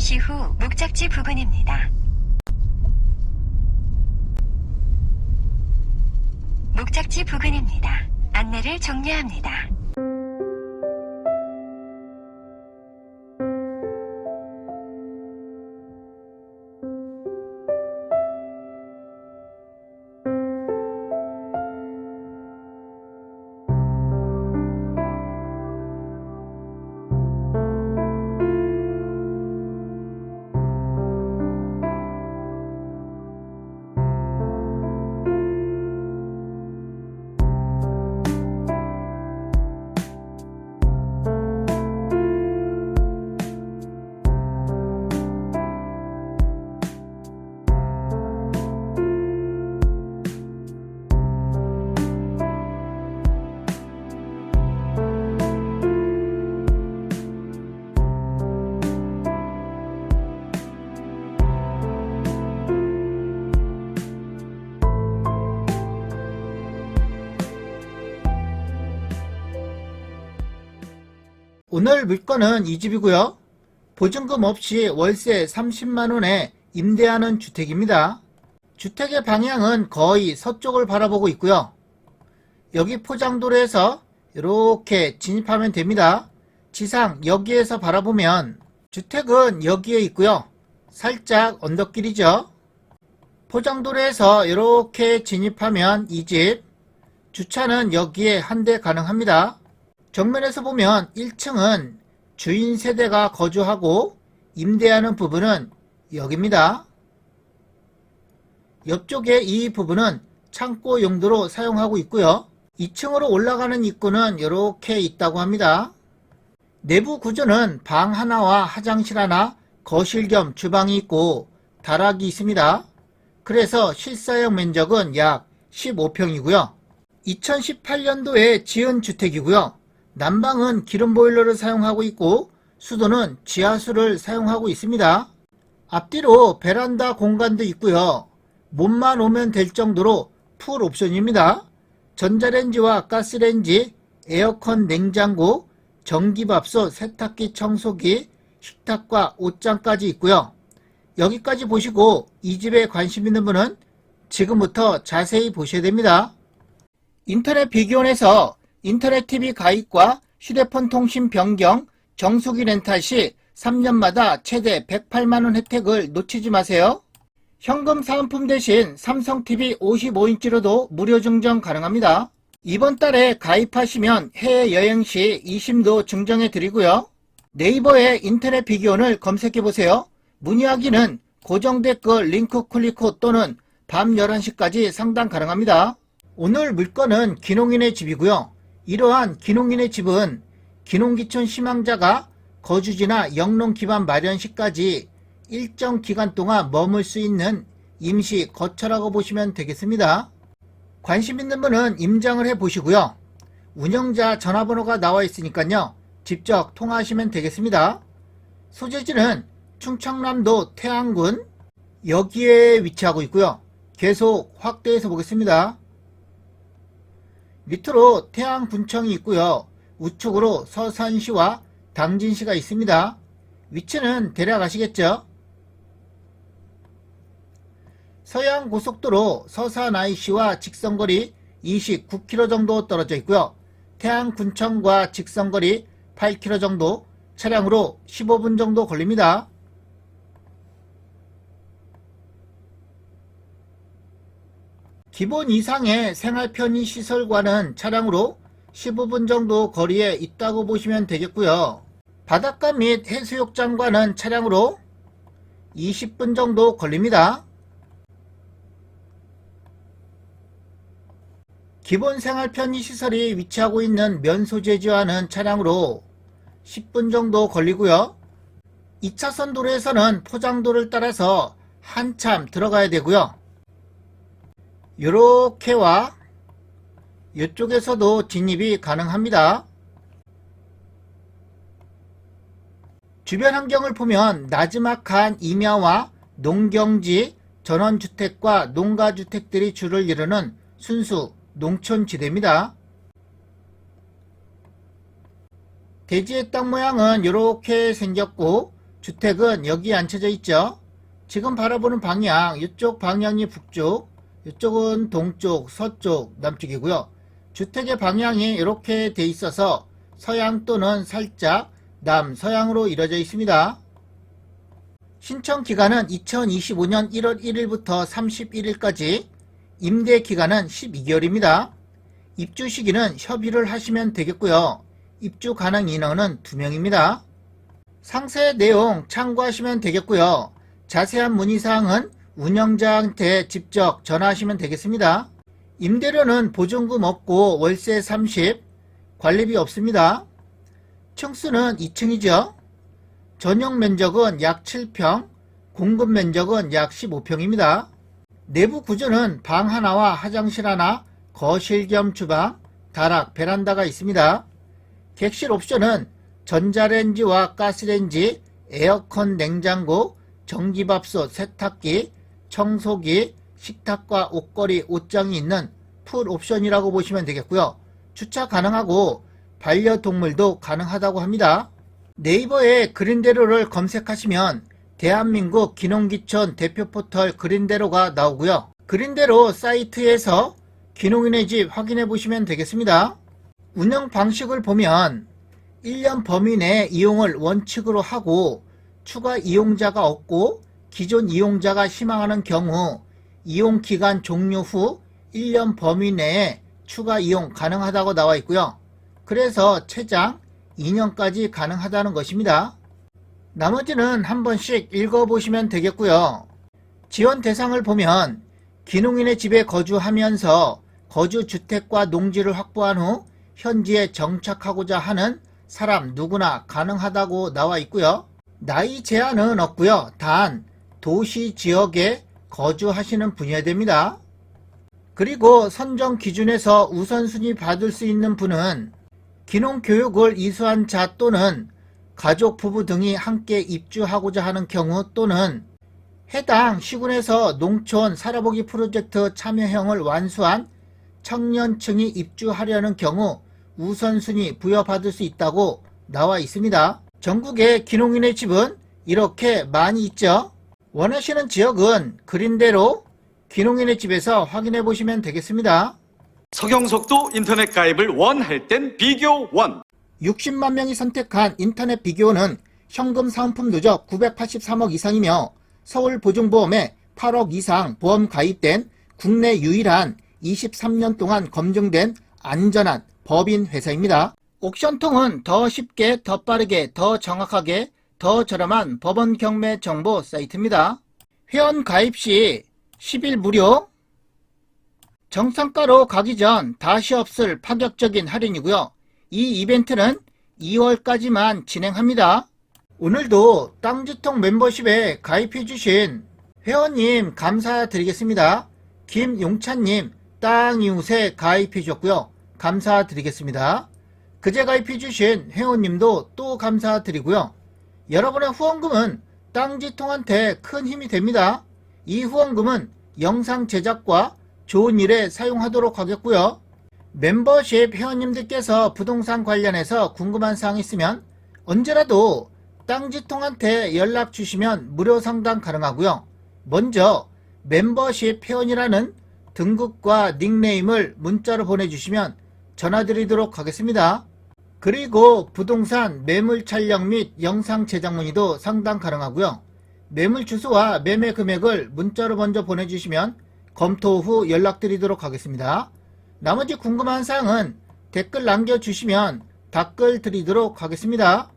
잠시 후 목적지 부근입니다. 목적지 부근입니다. 안내를 종료합니다. 오늘 물건은 이 집이고요. 보증금 없이 월세 30만원에 임대하는 주택입니다. 주택의 방향은 거의 서쪽을 바라보고 있고요. 여기 포장도로에서 이렇게 진입하면 됩니다. 지상 여기에서 바라보면 주택은 여기에 있고요. 살짝 언덕길이죠. 포장도로에서 이렇게 진입하면 이 집, 주차는 여기에 한 대 가능합니다. 정면에서 보면 1층은 주인 세대가 거주하고 임대하는 부분은 여기입니다. 옆쪽에 이 부분은 창고 용도로 사용하고 있고요. 2층으로 올라가는 입구는 이렇게 있다고 합니다. 내부 구조는 방 하나와 화장실 하나, 거실 겸 주방이 있고 다락이 있습니다. 그래서 실사용 면적은 약 15평이고요. 2018년도에 지은 주택이고요. 난방은 기름 보일러를 사용하고 있고 수도는 지하수를 사용하고 있습니다. 앞뒤로 베란다 공간도 있고요. 몸만 오면 될 정도로 풀 옵션입니다. 전자레인지와 가스레인지, 에어컨 냉장고, 전기밥솥, 세탁기, 청소기, 식탁과 옷장까지 있고요. 여기까지 보시고 이 집에 관심 있는 분은 지금부터 자세히 보셔야 됩니다. 인터넷 비교원에서 인터넷 TV 가입과 휴대폰 통신 변경, 정수기 렌탈 시 3년마다 최대 108만원 혜택을 놓치지 마세요. 현금 사은품 대신 삼성 TV 55인치로도 무료 증정 가능합니다. 이번 달에 가입하시면 해외여행 시 20도 증정해 드리고요. 네이버에 인터넷 비교원을 검색해 보세요. 문의하기는 고정 댓글 링크 클릭 후 또는 밤 11시까지 상담 가능합니다. 오늘 물건은 기농인의 집이고요. 이러한 기농인의 집은 기농기촌 희망자가 거주지나 영농 기반 마련 시까지 일정 기간 동안 머물 수 있는 임시 거처라고 보시면 되겠습니다. 관심 있는 분은 임장을 해 보시고요. 운영자 전화번호가 나와 있으니까요. 직접 통화하시면 되겠습니다. 소재지는 충청남도 태안군 여기에 위치하고 있고요. 계속 확대해서 보겠습니다. 밑으로 태안군청이 있고요. 우측으로 서산시와 당진시가 있습니다. 위치는 대략 아시겠죠? 서해안고속도로 서산 IC와 직선거리 29km 정도 떨어져 있고요. 태안군청과 직선거리 8km 정도 차량으로 15분 정도 걸립니다. 기본 이상의 생활 편의 시설과는 차량으로 15분 정도 거리에 있다고 보시면 되겠고요. 바닷가 및 해수욕장과는 차량으로 20분 정도 걸립니다. 기본 생활 편의 시설이 위치하고 있는 면소재지와는 차량으로 10분 정도 걸리고요. 2차선 도로에서는 포장도를 따라서 한참 들어가야 되고요. 요렇게와 이쪽에서도 진입이 가능합니다. 주변 환경을 보면 나지막한 임야와 농경지, 전원주택과 농가주택들이 주를 이루는 순수 농촌지대입니다. 대지의 땅 모양은 이렇게 생겼고 주택은 여기 앉혀져 있죠. 지금 바라보는 방향, 이쪽 방향이 북쪽, 이쪽은 동쪽, 서쪽, 남쪽이고요. 주택의 방향이 이렇게 돼 있어서 서양 또는 살짝 남서양으로 이루어져 있습니다. 신청 기간은 2025년 1월 1일부터 31일까지, 임대 기간은 12개월입니다. 입주 시기는 협의를 하시면 되겠고요. 입주 가능 인원은 2명입니다. 상세 내용 참고하시면 되겠고요. 자세한 문의사항은 운영자한테 직접 전화하시면 되겠습니다. 임대료는 보증금 없고 월세 30, 관리비 없습니다. 층수는 2층이죠. 전용 면적은 약 7평, 공급 면적은 약 15평입니다. 내부 구조는 방 하나와 화장실 하나, 거실 겸 주방, 다락, 베란다가 있습니다. 객실 옵션은 전자레인지와 가스레인지, 에어컨 냉장고, 전기밥솥, 세탁기, 청소기, 식탁과 옷걸이, 옷장이 있는 풀 옵션이라고 보시면 되겠고요. 주차 가능하고 반려동물도 가능하다고 합니다. 네이버에 그린대로를 검색하시면 대한민국 기농기촌 대표 포털 그린대로가 나오고요. 그린대로 사이트에서 기농인의 집 확인해 보시면 되겠습니다. 운영 방식을 보면 1년 범위 내 이용을 원칙으로 하고 추가 이용자가 없고 기존 이용자가 희망하는 경우 이용 기간 종료 후 1년 범위 내에 추가 이용 가능하다고 나와 있고요. 그래서 최장 2년까지 가능하다는 것입니다. 나머지는 한 번씩 읽어보시면 되겠고요. 지원 대상을 보면 기농인의 집에 거주하면서 거주 주택과 농지를 확보한 후 현지에 정착하고자 하는 사람 누구나 가능하다고 나와 있고요. 나이 제한은 없고요. 단 도시 지역에 거주하시는 분이어야 됩니다. 그리고 선정 기준에서 우선순위 받을 수 있는 분은 기농교육을 이수한 자 또는 가족 부부 등이 함께 입주하고자 하는 경우 또는 해당 시군에서 농촌 살아보기 프로젝트 참여형을 완수한 청년층이 입주하려는 경우 우선순위 부여받을 수 있다고 나와 있습니다. 전국의 기농인의 집은 이렇게 많이 있죠. 원하시는 지역은 그린대로 기농인의 집에서 확인해 보시면 되겠습니다. 서경석도 인터넷 가입을 원할 땐 비교 원. 60만 명이 선택한 인터넷 비교는 현금 사은품 누적 983억 이상이며 서울보증보험에 8억 이상 보험 가입된 국내 유일한 23년 동안 검증된 안전한 법인 회사입니다. 옥션통은 더 쉽게, 더 빠르게, 더 정확하게, 더 저렴한 법원 경매 정보 사이트입니다. 회원 가입 시 10일 무료, 정상가로 가기 전 다시 없을 파격적인 할인이고요. 이 이벤트는 2월까지만 진행합니다. 오늘도 땅지통 멤버십에 가입해주신 회원님 감사드리겠습니다. 김용찬님 땅이웃에 가입해주셨고요. 감사드리겠습니다. 그제 가입해주신 회원님도 또 감사드리고요. 여러분의 후원금은 땅지통한테 큰 힘이 됩니다. 이 후원금은 영상 제작과 좋은 일에 사용하도록 하겠고요. 멤버십 회원님들께서 부동산 관련해서 궁금한 사항 있으면 언제라도 땅지통한테 연락 주시면 무료 상담 가능하고요. 먼저 멤버십 회원이라는 등급과 닉네임을 문자로 보내주시면 전화드리도록 하겠습니다. 그리고 부동산 매물 촬영 및 영상 제작 문의도 상담 가능하고요. 매물 주소와 매매 금액을 문자로 먼저 보내주시면 검토 후 연락드리도록 하겠습니다. 나머지 궁금한 사항은 댓글 남겨주시면 답글 드리도록 하겠습니다.